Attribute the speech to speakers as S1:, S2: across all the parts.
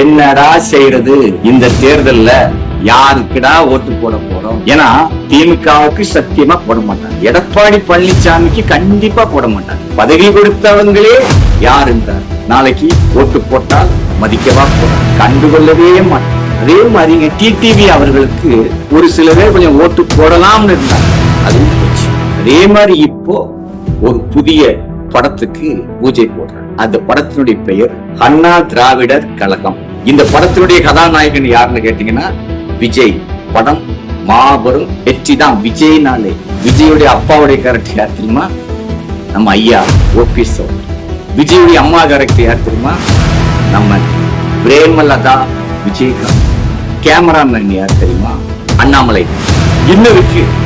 S1: என்னடா செய்யறது இந்த தேர்தல்ல யாருக்குடா ஓட்டு போட போறோம்? ஏன்னா திமுகவுக்கு சத்தியமா போட மாட்டாங்க. எடப்பாடி பழனிசாமிக்கு கண்டிப்பா போட மாட்டாங்க. பதவி கொடுத்தவங்களே யாருன்றார் நாளைக்கு ஓட்டு போட்டால் மதிக்கவா போறாங்க கண்டுகொள்ளவே மாட்டாங்க அதே மாதிரி டிடிவி அவர்களுக்கு ஒரு சில பேர் கொஞ்சம் ஓட்டு போடலாம்னு இருந்தாங்க. அதுவும் போச்சு. அதே மாதிரி இப்போ ஒரு புதிய படத்துக்கு பூஜை போடுறாங்க. அந்த படத்தினுடைய பெயர் அண்ணா திராவிடர் கழகம். இந்த படத்தினுடைய கதாநாயகன் யாருன்னு கேட்டீங்கன்னா விஜய். படம் மாபெரும் வெற்றி தான். விஜய்னாலே. விஜயுடைய அப்பாவுடைய கேரக்டர் யார் தெரியுமா? நம்ம ஐயா ஓபிஎஸ் விஜயுடைய அம்மா கேரக்டர் யார் தெரியுமா? நம்ம பிரேமலதா விஜயகாந்த். கேமராமேன் யார் தெரியுமா? அண்ணாமலை. இன்னும் இருக்கு.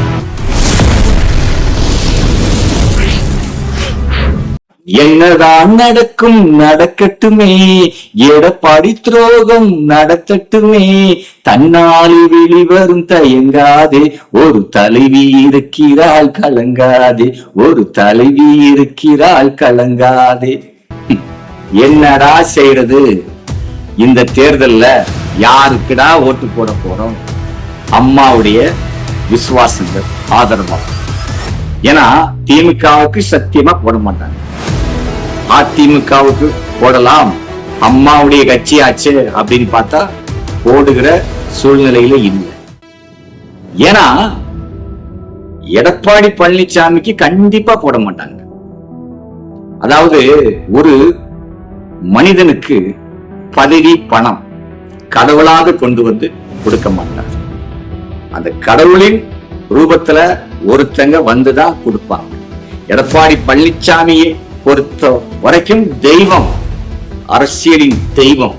S1: என்னதான் நடக்கும் நடக்கட்டுமே. எடப்பாடி துரோகம் நடத்தட்டுமே. தன்னால் வெளிவரும் தயங்காதே. ஒரு தலைவி இருக்கிறாள் கலங்காதே. ஒரு தலைவி இருக்கிறாள் கலங்காதே. என்னடா செய்யறது இந்த தேர்தல்ல யாருக்குடா ஓட்டு போட போறோம்? அம்மாவுடைய விசுவாசங்கள் ஆதரவா ஏன்னா திமுகவுக்கு சத்தியமா போட மாட்டாங்க. அதிமுகவுக்கு போடலாம். அம்மாவுடைய கட்சி ஆச்சு அப்படின்னு பார்த்தா போடுகிற சூழ்நிலையில இல்லை. ஏன்னா எடப்பாடி பழனிசாமிக்கு கண்டிப்பா போட மாட்டாங்க. அதாவது ஒரு மனிதனுக்கு பதவி பணம் கடவுளாக கொண்டு வந்து கொடுக்க மாட்டார். அந்த கடவுளின் ரூபத்துல ஒருத்தங்க வந்துதான் கொடுப்பாங்க. எடப்பாடி பழனிசாமியை பொறுத்த வரைக்கும் தெய்வம் அரசியலின் தெய்வம்.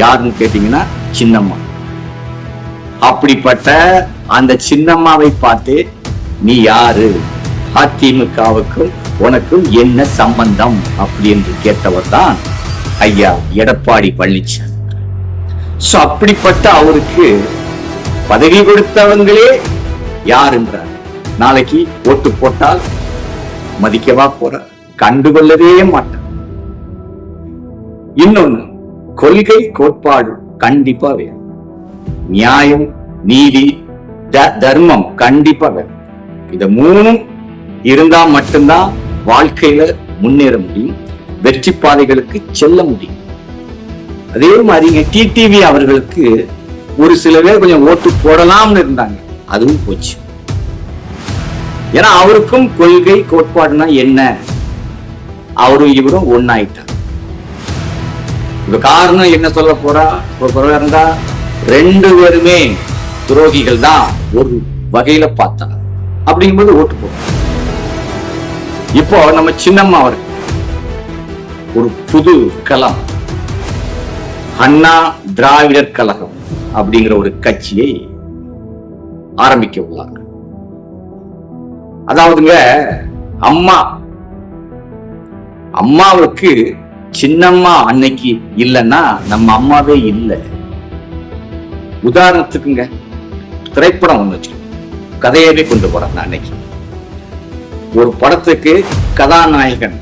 S1: யாருன்னு கேட்டீங்கன்னா சின்னம்மா. அப்படிப்பட்ட அந்த சின்னம்மாவை பார்த்து நீ யாரு? அதிமுகவுக்கும் உனக்கும் என்ன சம்பந்தம்? அப்படி என்று கேட்டவர் தான் ஐயா எடப்பாடி பழனிசாமி சோ அப்படிப்பட்ட அவருக்கு பதவி கொடுத்தவங்களே யார் என்றார் நாளைக்கு ஓட்டு போட்டால் மதிக்கவா போற கண்டுகொள்ளவே மாட்டார். இன்னொன்னு கொள்கை கோட்பாடு கண்டிப்பா வேணும். நியாயம் நீதி த- தர்மம் கண்டிப்பா வேணும். இந்த மூணும் இருந்தா மட்டும்தான் வாழ்க்கையில முன்னேற முடியும் வெற்றி பாதைகளுக்கு செல்ல முடியும். அதே மாதிரி டிடிவி அவர்களுக்கு ஒரு சில பேர் கொஞ்சம் ஓட்டு போடலாம்னு இருந்தாங்க. அதுவும் போச்சு. ஏன்னா அவருக்கும் கொள்கை கோட்பாடுனா என்ன? அவரும் இவரும் ஒன்னாயிட்டாங்க. இப்ப காரணம் என்ன சொல்ல போறா? இப்ப இருந்தா ரெண்டு பேருமே துரோகிகள் தான் ஒரு வகையில பார்த்தா. அப்படிங்கும்போது ஓட்டு போடும் இப்போ நம்ம சின்னம்மா அவருக்கு ஒரு புது களம் அண்ணா திராவிடர் கழகம் அப்படிங்கிற ஒரு கட்சியை ஆரம்பிக்க உள்ளாங்க. அதாவதுங்க அம்மா. அம்மாவுக்கு சின்னம்மா அன்னைக்கு இல்லைன்னா நம்ம அம்மாவே இல்லை. உதாரணத்துக்குங்க திரைப்படம் ஒன்று வச்சு கதையவே கொண்டு போறேன் அன்னைக்கு. ஒரு படத்துக்கு கதாநாயகன்.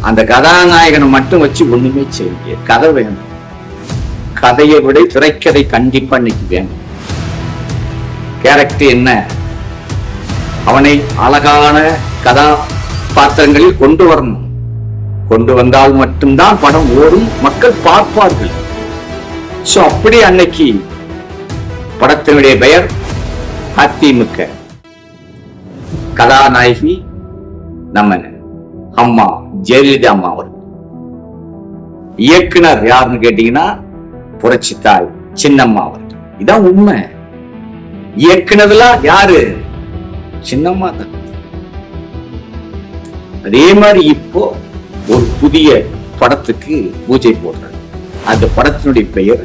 S1: அந்த கதாநாயகனை மட்டும் வச்சு ஒண்ணுமே செய்ய கதை வேணும். கதையை விட திரைக்கதை கண்டிப்பா இன்னைக்கு வேணும். கேரக்டர் என்ன? அவனை அழகான கதாபாத்திரங்களில் கொண்டு வரணும். கொண்டு வந்தால் மட்டும்தான் படம் ஓடும் மக்கள் பார்ப்பார்கள். சோ அப்படி அன்னைக்கு படத்தினுடைய பெயர் அதிமுக. கதாநாயகி நம்ம அம்மா ஜெயலலிதா அம்மா அவர் இயக்குனர் யாருன்னு கேட்டீங்கன்னா புரட்சி தாய் சின்னம்மா அவர் இதான் உண்மை. இயக்குனதுலாம் யாரு? சின்னம்மா தான். அதே மாதிரி இப்போ ஒரு புதிய படத்துக்கு பூஜை போடுறாங்க. அந்த படத்தினுடைய பெயர்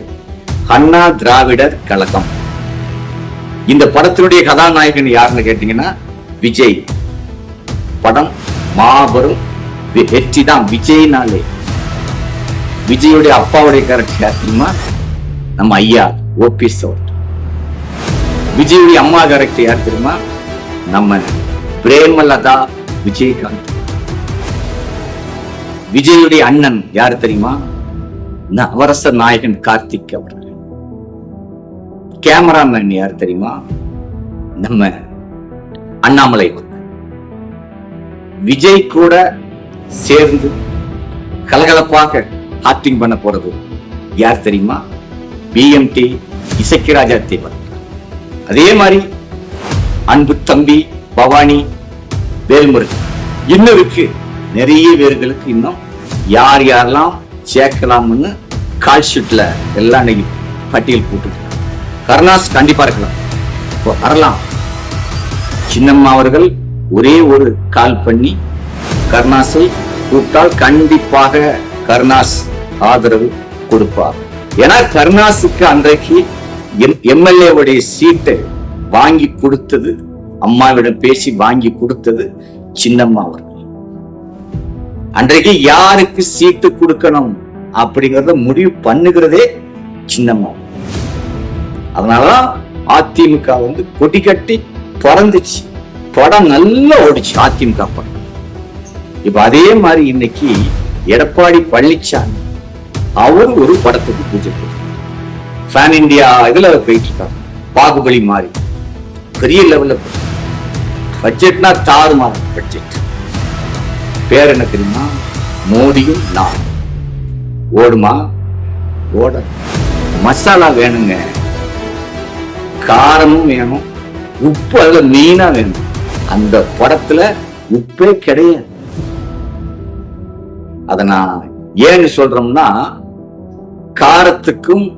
S1: அண்ணா திராவிடர் கழகம். இந்த படத்தினுடைய கதாநாயகன் யாருன்னு கேட்டீங்கன்னா விஜய். படம் மாபெரும் வெற்றி தான் விஜய்னாலே. விஜயுடைய அப்பாவுடைய கேரக்டர் யார் தெரியுமா? நம்ம ஐயா ஓபிஎஸ் அவர் விஜயுடைய அம்மா கேரக்டர் யார் தெரியுமா? நம்ம பிரேமலதா விஜயகாந்த். விஜயுடைய அண்ணன் யார் தெரியுமா? நவரச நாயகன் கார்த்திக் அவர்கள். கேமராமேன் யார் தெரியுமா? நம்ம அண்ணாமலை விஜய் கூட சேர்ந்து கலகலப்பாக ஆக்டிங் பண்ண போறது யார் தெரியுமா? பிஎம்டி இசக்கி ராஜா தேவர். அதே மாதிரி அன்பு தம்பி பவானி வேல்முருகன். இன்னும் இருக்கு. நிறைய பேர்களுக்கு இன்னும் யார் யாரெல்லாம் சேர்க்கலாம்னு கால் ஷீட்ல எல்லாம் இன்னைக்கு பட்டியல் போட்டு கருணாஸ் கண்டிப்பா இருக்கலாம். இப்போ வரலாம். சின்னம்மா அவர்கள் ஒரே ஒரு கால் பண்ணி கருணாஸை கூப்பிட்டால் கண்டிப்பாக கருணாஸ் ஆதரவு கொடுப்பார். ஏன்னா கருணாஸுக்கு அன்றைக்கு எம்எல்ஏவுடைய சீட்டை வாங்கி கொடுத்தது அம்மாவிடம் பேசி வாங்கி கொடுத்தது சின்னம்மா அவர்கள். அன்றைக்கு யாருக்கு சீட்டு கொடுக்கணும் அப்படிங்கறத முடிவு பண்ணுகிறதே சின்னம்மா. அதனாலதான் அதிமுக வந்து கொடி கட்டி பிறந்துச்சு. படம் நல்லா ஓடிச்சு அதிமுக படம். இப்ப அதே மாதிரி இன்னைக்கு எடப்பாடி பழனிசாமி அவர் ஒரு படத்துக்கு பூஜை ஃபேன் இந்தியா இதுல போயிட்டு இருக்காங்க பாகுபலி மாதிரி. பெரிய லெவல்ல பட்ஜெட்னா தாறுமாறு பட்ஜெட் பேர் என்ன தெரியுமா? மோடியும் நான். ஓடுமா? ஓட மசாலா வேணுங்க. காரமும் வேணும். உப்பு அதுல மெயினா வேணும். அந்த படத்துல உப்பே கிடையாது. அத நான் ஏன்னு சொல்றோம்னா காரத்துக்கும்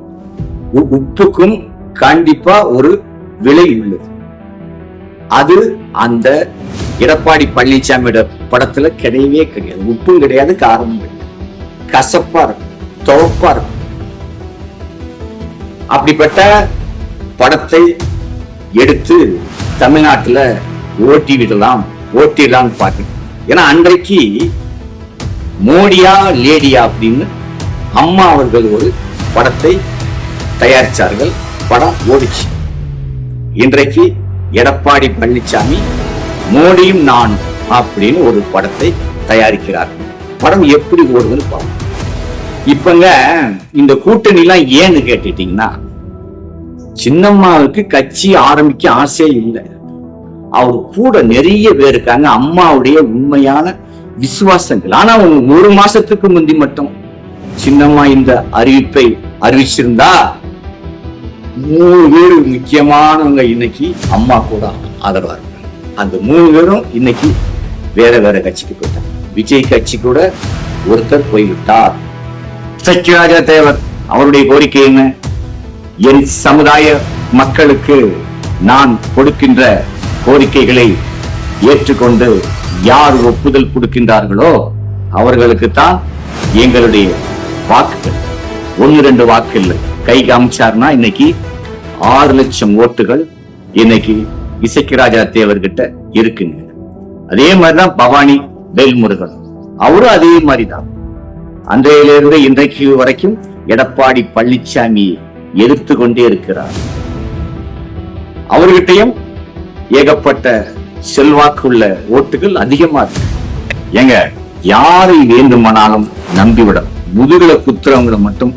S1: உப்புக்கும் கண்டிப்பா ஒரு விலை உள்ளது. அது அந்த எடப்பாடி பழனிசாமியோட படத்துல கிடையவே கிடையாது. உப்பும் கிடையாது காரமும் கிடையாது. கசப்பா இருக்கும் துவப்பா இருக்கும். அப்படிப்பட்ட படத்தை எடுத்து தமிழ்நாட்டுல ஓட்டி விடலாம் ஓட்டிடலாம் பார்க்க ஏன்னா அன்றைக்கு மோடியா லேடியா அப்படின்னு அம்மா அவர்கள் ஒரு படத்தை தயாரிச்சார்கள். படம் ஓடிச்சு. இன்றைக்கு எடப்பாடி பழனிசாமி மோடியும் நானும் அப்படின்னு ஒரு படத்தை தயாரிக்கிறார். படம் எப்படி ஓடுதுன்னு பார்ப்போம் இப்பங்க இந்த கூட்டணி எல்லாம் ஏன்னு கேட்டுட்டீங்கன்னா சின்னம்மாவுக்கு கட்சி ஆரம்பிக்க ஆசையே இல்லை. அவர் கூட நிறைய பேர் இருக்காங்க. அம்மாவுடைய உண்மையான விசுவாசங்கள். ஆனா அவங்க ஒரு மாசத்துக்கு முந்தி மட்டும் சின்னம்மா இந்த அறிவிப்பை அறிவிச்சிருந்தா மூணு பேர் முக்கியமானவங்க இன்னைக்கு அம்மா கூட ஆதரவா அந்த மூணு பேரும் இன்னைக்கு வேற வேற கட்சிக்கு போயிட்டாங்க. விஜய் கட்சி கூட ஒருத்தர் போய்விட்டார். சத்யராஜா தேவர் அவருடைய கோரிக்கை என்ன? என் சமுதாய மக்களுக்கு நான் கொடுக்கின்ற கோரிக்கைகளை ஏற்றுக்கொண்டு யார் ஒப்புதல் கொடுக்கின்றார்களோ அவர்களுக்கு தான் எங்களுடைய வாக்குகள். ஒன்னு ரெண்டு வாக்கு இல்லை. கை காமிச்சார்னா இன்னைக்கு ஆறு லட்சம் ஓட்டுகள் இன்னைக்கு இசைக்கிராஜா தேவர்கிட்ட இருக்குங்க. அதே மாதிரிதான் பவானி வேல்முருகன். அவரும் அதே மாதிரிதான். அன்றையிலிருந்து இன்றைக்கு வரைக்கும் எடப்பாடி பழனிசாமி எதிர்த்து கொண்டே இருக்கிறார். அவர்கிட்டையும் ஏகப்பட்ட செல்வாக்குள்ள ஓட்டுகள் அதிகமா இருக்கு. ஏங்க யாரை வேண்டுமானாலும் நம்பிவிடும் முதுகுல குத்துறவங்களை மட்டும்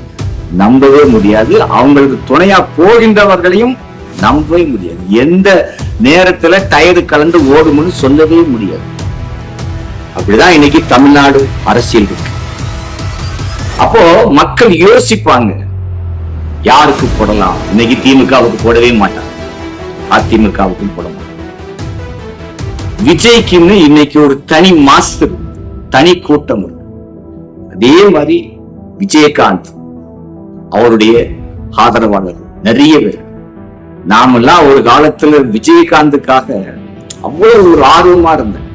S1: நம்பவே முடியாது. அவங்களுக்கு துணையா போகின்றவர்களையும் நம்பவே முடியாது. எந்த நேரத்துல டயரு கலந்து ஓடும்னு சொல்லவே முடியாது. அப்படிதான் இன்னைக்கு தமிழ்நாடு அரசியல் இருக்கு. அப்போ மக்கள் யோசிப்பாங்க யாருக்கு போடலாம்? இன்னைக்கு திமுகவுக்கு போடவே மாட்டாங்க. அதிமுகவுக்கும் போட மாட்டாங்க. விஜய்க்குன்னு இன்னைக்கு ஒரு தனி மாஸ்டர் தனி கூட்டம் இருக்கு. அதே மாதிரி விஜயகாந்த் அவருடைய ஆதரவாளர்கள் நிறைய பேர். நாமெல்லாம் ஒரு காலத்துல விஜயகாந்துக்காக அவ்வளவு ஒரு ஆர்வமா இருந்தேன்.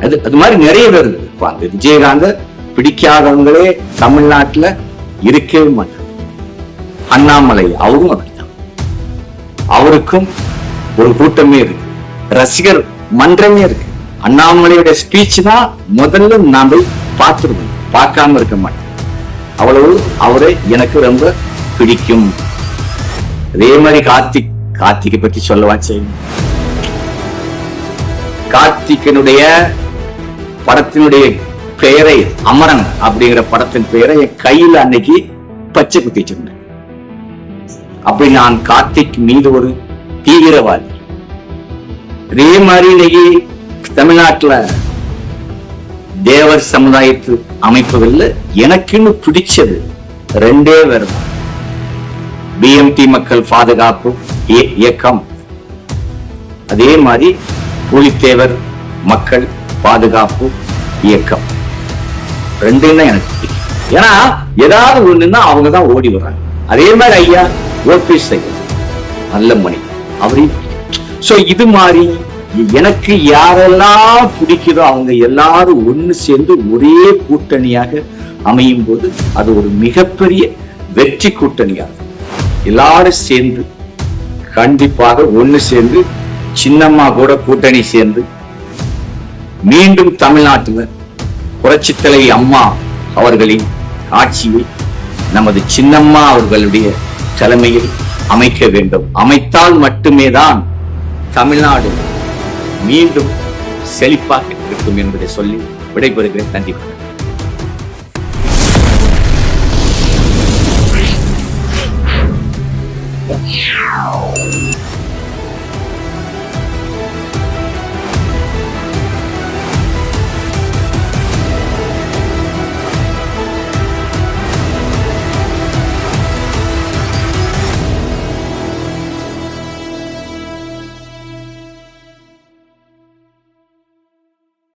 S1: அது அது மாதிரி நிறைய பேர் இருக்கு அந்த விஜயகாந்த பிடிக்காதவங்களே தமிழ்நாட்டுல இருக்கவே மாட்டாங்க. அண்ணாமலை அவரும் அப்படித்தான். அவருக்கும் ஒரு கூட்டமே இருக்கு. ரசிகர் மன்றமே இருக்கு. அண்ணாமலையோட ஸ்பீச் தான் முதல்ல நான் போய் பார்த்துருவேன் பார்க்காம இருக்க மாட்டேன். அவ்வளவு அவரை எனக்கு ரொம்ப பிடிக்கும். அதே மாதிரி கார்த்திக் கார்த்திகை பற்றி சொல்லவா செய்யும்? கார்த்திகனுடைய படத்தினுடைய பெயரை அமரன் அப்படிங்கிற படத்தின் பெயரை என் கையில் அன்னைக்கு பச்சை குத்தி வச்சிருந்தேன். அப்படி நான் கார்த்திக் மீது ஒரு தீவிரவாதி. அதே மாதிரி இன்னைக்கு தமிழ்நாட்டில் தேவர் சமுதாயத்து அமைப்புகள்ல எனக்குன்னு பிடிச்சது ரெண்டே பேர் தான். பிஎம்டி மக்கள் பாதுகாப்பு இயக்கம். அதே மாதிரி புலித்தேவர் மக்கள் பாதுகாப்பு இயக்கம். ரெண்டும் தான் எனக்கு ஏன்னா ஏதாவது ஒண்ணுன்னா அவங்க தான் ஓடி வர்றாங்க. அதே மாதிரி ஐயா ஓபிஎஸ் ஐயா நல்ல மணி. அவரையும் சோ இது மாதிரி எனக்கு யாரெல்லாம் பிடிக்குதோ அவங்க எல்லாரும் ஒண்ணு சேர்ந்து ஒரே கூட்டணியாக அமையும் போது அது ஒரு மிகப்பெரிய வெற்றி கூட்டணியாக எல்லாரும் சேர்ந்து கண்டிப்பாக ஒண்ணு சேர்ந்து சின்னம்மா கூட கூட்டணி சேர்ந்து மீண்டும் தமிழ்நாட்டில் புரட்சித்தலை அம்மா அவர்களின் ஆட்சியை நமது சின்னம்மா அவர்களுடைய தலைமையில் அமைக்க வேண்டும். அமைத்தால் மட்டுமே தான் தமிழ்நாடு மீண்டும் செழிப்பாக இருக்கும் என்பதை சொல்லி விடைபெறுகிறேன். நன்றி. Yeah.